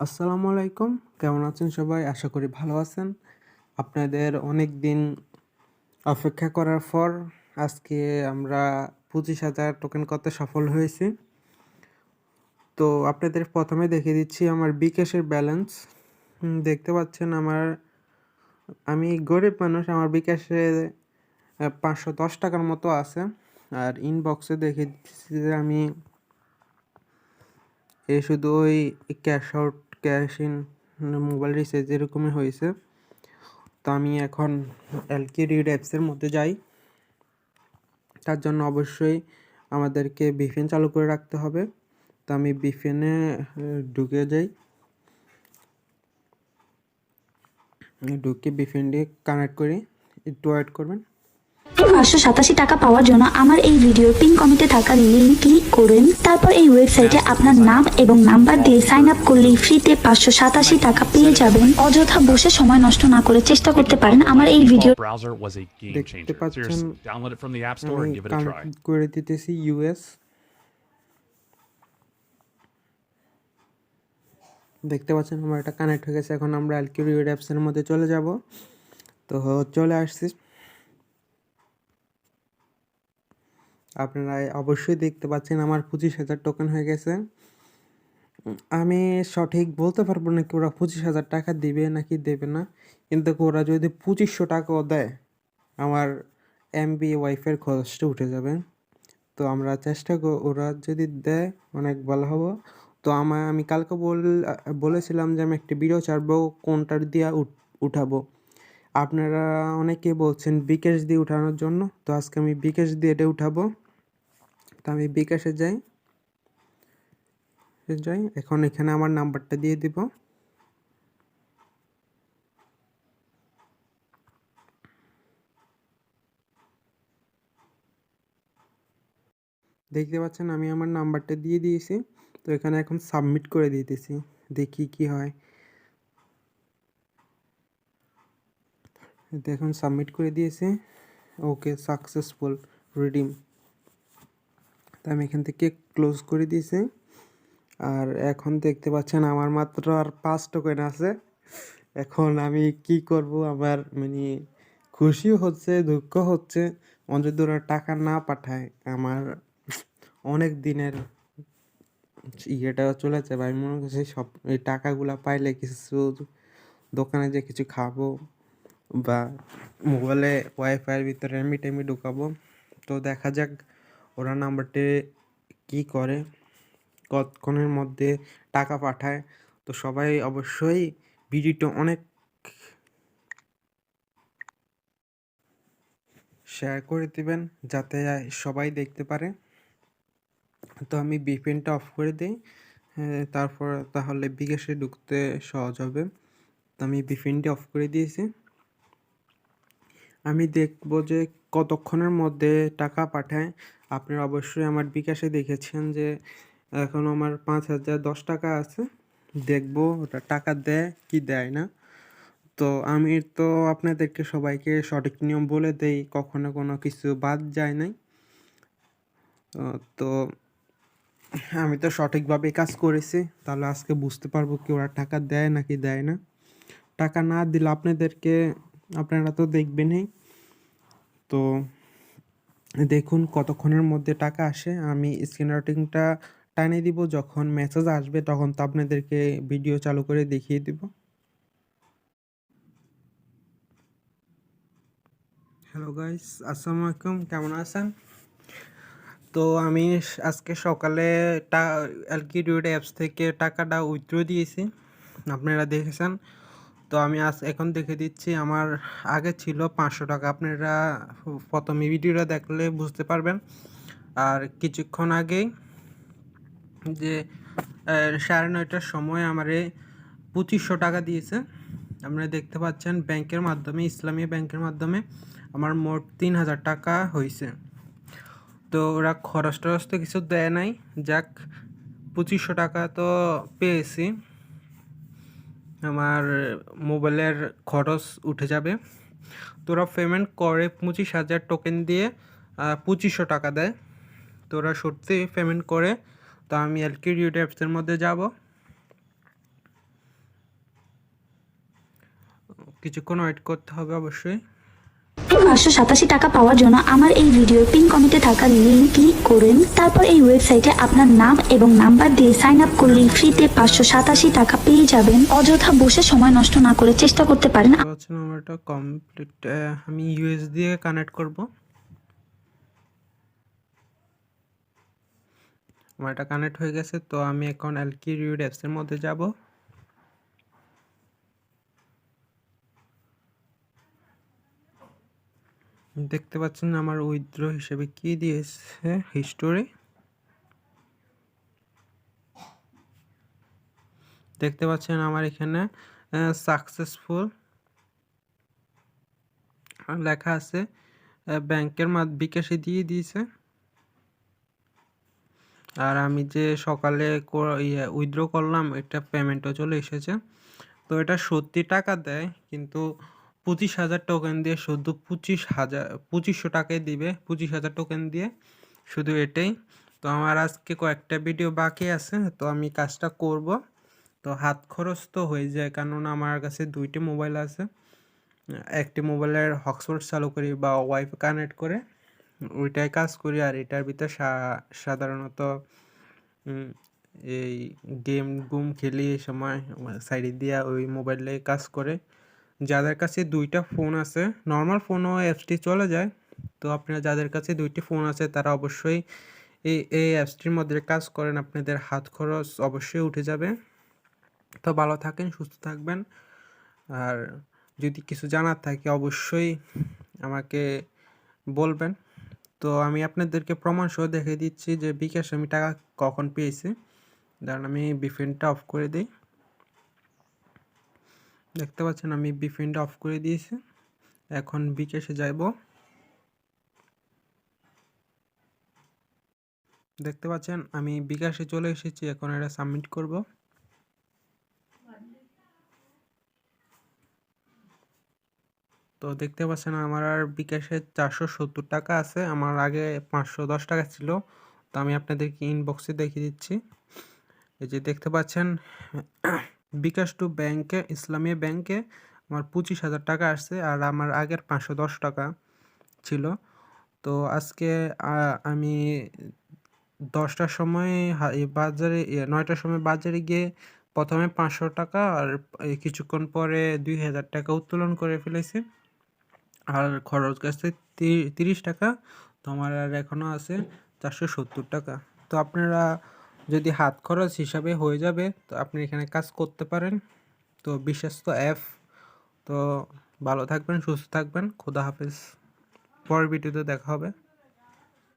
আসসালামু আলাইকুম। কেমন আছেন সবাই? আশা করি ভালো আছেন। আপনাদের অনেক দিন অপেক্ষা করার পর আজকে আমরা পঁচিশ হাজার টোকেন করতে সফল হয়েছি। তো আপনাদের প্রথমে দেখিয়ে দিচ্ছি আমার বিকাশের ব্যালেন্স দেখতে পাচ্ছেন আমার, আমি গরিব মানুষ, আমার বিকাশে পাঁচশো দশ টাকার মতো আছে। আর ইনবক্সে দেখে দিচ্ছি যে আমি এ শুধু ওই cash out cash in mobile recharge এরকমই হয়েছে। তো আমি এখন এলকে রিড অ্যাপসের মধ্যে যাই। তার জন্য অবশ্যই আমাদেরকে বিফেন চালু করে রাখতে হবে। তো আমি বিফেনে ঢুকে যাই। ঢুকে দিয়ে কানেক্ট করি। একটু ওয়েট করবেন। পাঁচশো সাতাশি টাকা পাওয়ার জন্য আমার এই ভিডিওর পিন কমেন্টে থাকা লিঙ্কে ক্লিক করুন। তারপর এই ওয়েবসাইটে আপনার নাম এবং নাম্বার দিয়ে সাইন আপ করলেই ফ্রিতে পাঁচশো সাতাশি টাকা পেয়ে যাবেন। অযথা বসে সময় নষ্ট না করে চেষ্টা করতে পারেন আমার এই ভিডিও দেখতে পাচ্ছেন আমি করে দিতেছি ইউএস দেখতে পাচ্ছেন আমার এটা কানেক্ট হয়ে গেছে। এখন আমরা অ্যালকিউ রিড অ্যাপসের মধ্যে চলে যাব। তো চলে আসছি আপনারা অবশ্যই দেখতে পাচ্ছেন আমার পঁচিশ হাজার টোকেন হয়ে গেছে। আমি সঠিক বলতে পারব না কি ওরা পঁচিশ হাজার টাকা দিবে নাকি দেবে না, কিন্তু ওরা যদি পঁচিশশো টাকাও দেয়, আমার এমবি ওয়াইফের খরচটা উঠে যাবে। তো আমরা চেষ্টা ওরা যদি দেয়, অনেক ভালো হব। তো আমার আমি কালকে বল, বলেছিলাম যে আমি একটা ভিডিও ছাড়বো, কোনটার দিয়ে উঠ- উঠাবো। আপনারা অনেকে বলছেন বিকেশ দিয়ে উঠানোর জন্য, তো আজকে আমি বিকেশ দিয়ে এটা উঠাবো। তো আমি বিকাশে যাই। যাই। এখন এখানে আমার নাম্বারটা দিয়ে দিব। দেখতে পাচ্ছেন আমি আমার নাম্বারটা দিয়ে দিয়েছি। তো এখানে এখন সাবমিট করে দিতেছি। দেখি কি হয়। দেখুন সাবমিট করে দিয়েছি। Okay, successful, redeem. তো আমি এখান থেকে ক্লোজ করে দিয়েছি। আর এখন দেখতে পাচ্ছেন আমার মাত্র আর পাঁচ টোকেন আছে। এখন আমি কি করব? আমার মানে খুশিও হচ্ছে, দুঃখ হচ্ছে যদি ওরা টাকা না পাঠায়। আমার অনেক দিনের ইয়েটা চলে যাবে। আমি মনে করছি সব এই টাকাগুলা পাইলে কিছু দোকানে যে কিছু খাব বা মোবাইলে ওয়াইফাইয়ের ভিতরে এমবি টেমবি ঢুকাবো। তো দেখা যাক ওরা নাম্বারটি কি করে কতক্ষণের মধ্যে টাকা পাঠায় তো সবাই অবশ্যই ভিডিওটা অনেক শেয়ার করে দিবেন যাতে সবাই দেখতে পারে। তো আমি বিপিএনটা অফ করে দিই হ্যাঁ, তারপর তাহলে বিকাশে ঢুকতে সহজ হবে। তো আমি বিপিএনটি অফ করে দিয়েছি। আমি দেখব যে কতক্ষণের মধ্যে টাকা পাঠায়? আপনারা অবশ্যই আমার বিকাশে দেখেছেন যে এখন আমার পাঁচ হাজার দশ টাকা আছে। দেখব ওটা টাকা দেয় কি দেয় না। তো আমি তো আপনাদেরকে সবাইকে সঠিক নিয়ম বলে দেই, কখনো কোনো কিছু বাদ যায় নাই। তো আমি তো সঠিকভাবে কাজ করেছি, তাহলে আজকে বুঝতে পারব কি ওরা টাকা দেয় নাকি দেয় না। টাকা না দিলে আপনাদেরকে, আপনারা তো দেখবেনই তো দেখুন কতক্ষণের মধ্যে টাকা আসে। আমি স্ক্রিন রেটিংটা টানিয়ে দিব, যখন মেসেজ আসবে তখন তো আপনাদেরকে ভিডিও চালু করে দেখিয়ে দিব। হ্যালো গাইস আসসালামু আলাইকুম, কেমন আছেন? তো আমি আজকে সকালে টা অ্যালকিডিউড অ্যাপস থেকে টাকাটা উইথড্র দিয়েছি। আপনারা দেখেছেন তো আমি আজ এখন দেখে দিচ্ছি, আমার আগে ছিল পাঁচশো টাকা। আপনারা প্রথমে ভিডিওটা দেখলে বুঝতে পারবেন। আর কিছুক্ষণ আগেই যে সাড়ে নয়টার সময় আমারে পঁচিশশো টাকা দিয়েছে। আপনারা দেখতে পাচ্ছেন ব্যাংকের মাধ্যমে, ইসলামী ব্যাংকের মাধ্যমে আমার মোট তিন হাজার টাকা হয়েছে। তো ওরা খরচ টরচ তো কিছু দেয় নাই। যাক, পঁচিশশো টাকা তো পেয়েছি। আমার মোবাইলের খরচ উঠে যাবে। তোরা পেমেন্ট করে পঁচিশ হাজার টোকেন দিয়ে পঁচিশশো টাকা দেয়। তোরা সত্যি পেমেন্ট করে, তো আমি এলকিডিউটি অ্যাপসের মধ্যে যাব। কিছুক্ষণ ওয়েট করতে হবে অবশ্যই। পাঁচশো সাতাশি টাকা পাওয়ার জন্য আমার এই ভিডিওর পিন কমেন্টে থাকা লিঙ্ক ক্লিক করুন। তারপর এই ওয়েবসাইটে আপনার নাম এবং নাম্বার দিয়ে সাইন আপ করলেই ফ্রিতে পাঁচশো সাতাশি টাকা পেয়ে যাবেন। অযথা বসে সময় নষ্ট না করে চেষ্টা করতে পারেন। কমপ্লিট আমি ইউএস দিয়ে কানেক্ট করব। আমার এটা কানেক্ট হয়ে গেছে, তো আমি এখন এলকি রিউড অ্যাপসের মধ্যে যাব। দেখতে পাচ্ছেন আমার উইথড্র হিসেবে কি দিয়েছে হিস্টোরি দেখতে পাচ্ছেন আমার এখানে সাকসেসফুল লেখা আছে ব্যাংকের বিকাশে দিয়ে দিয়েছে। আর আমি যে সকালে উইথড্র করলাম, এটা পেমেন্টও চলে এসেছে। তো এটা সত্যি টাকা দেয়, কিন্তু পঁচিশ হাজার টোকেন দিয়ে শুধু পঁচিশ হাজার, পঁচিশশো টাকায় দিবে। পঁচিশ হাজার টোকেন দিয়ে শুধু এটাই। তো আমার আজকে কয়েকটা ভিডিও বাকি আছে, তো আমি কাজটা করব। তো হাত খরচ তো হয়ে যায় কারণ আমার কাছে দুইটি মোবাইল আছে। একটি মোবাইলের হটস্পট চালু করি বা ওয়াইফাই কানেক্ট করে ওইটাই কাজ করি। আর এটার ভিতর সাধারণত এই গেম গুম খেলি সময় সাইডে দিয়া ওই মোবাইলে কাজ করে। যাদের কাছে দুইটা ফোন আছে নর্মাল ফোনও অ্যাপসটি চলে যায়, তো আপনারা যাদের কাছে দুইটি ফোন আছে, তারা অবশ্যই এই এই অ্যাপসটির মধ্যে কাজ করেন, আপনাদের হাত খরচ অবশ্যই উঠে যাবে। তো ভালো থাকেন, সুস্থ থাকবেন। আর যদি কিছু জানার থাকে, অবশ্যই আমাকে বলবেন। তো আমি আপনাদেরকে প্রমাণ সহ দেখে দিচ্ছি যে বিকাশ আমি টাকা কখন পেয়েছি। কারণ আমি বিফেনটা অফ করে দিই। দেখতে পাচ্ছেন আমি বিফেনটা অফ করে দিয়েছি। এখন বিকাশে যাইব। দেখতে পাচ্ছেন আমি বিকাশে চলে এসেছি, এখন এটা সাবমিট করব। তো দেখতে পাচ্ছেন আমার আর বিকাশে চারশো সত্তর টাকা আছে, আমার আগে পাঁচশো দশ টাকা ছিল। তো আমি আপনাদেরকে ইনবক্সে দেখিয়ে দিচ্ছি। এই যে দেখতে পাচ্ছেন বিকাশ টু ব্যাংকে, ইসলামী ব্যাংকে আমার পঁচিশ হাজার টাকা আসছে আর আমার আগের পাঁচশো দশ টাকা ছিল। তো আজকে আমি দশটার সময় বাজারে নয়টার সময় বাজারে গিয়ে প্রথমে পাঁচশো টাকা আর কিছুক্ষণ পরে দুই হাজার টাকা উত্তোলন করে ফেলেছি। আর খরচ গেছে তিরিশ টাকা, তো আমার আর এখনও আছে চারশো সত্তর টাকা। তো আপনারা যদি হাত খরচ হিসাবে হয়ে যাবে, তো আপনি এখানে কাজ করতে পারেন। তো বিশ্বস্ত অ্যাপ। তো ভালো থাকবেন, সুস্থ থাকবেন। খোদা হাফেজ। পরের ভিডিওতে দেখা হবে।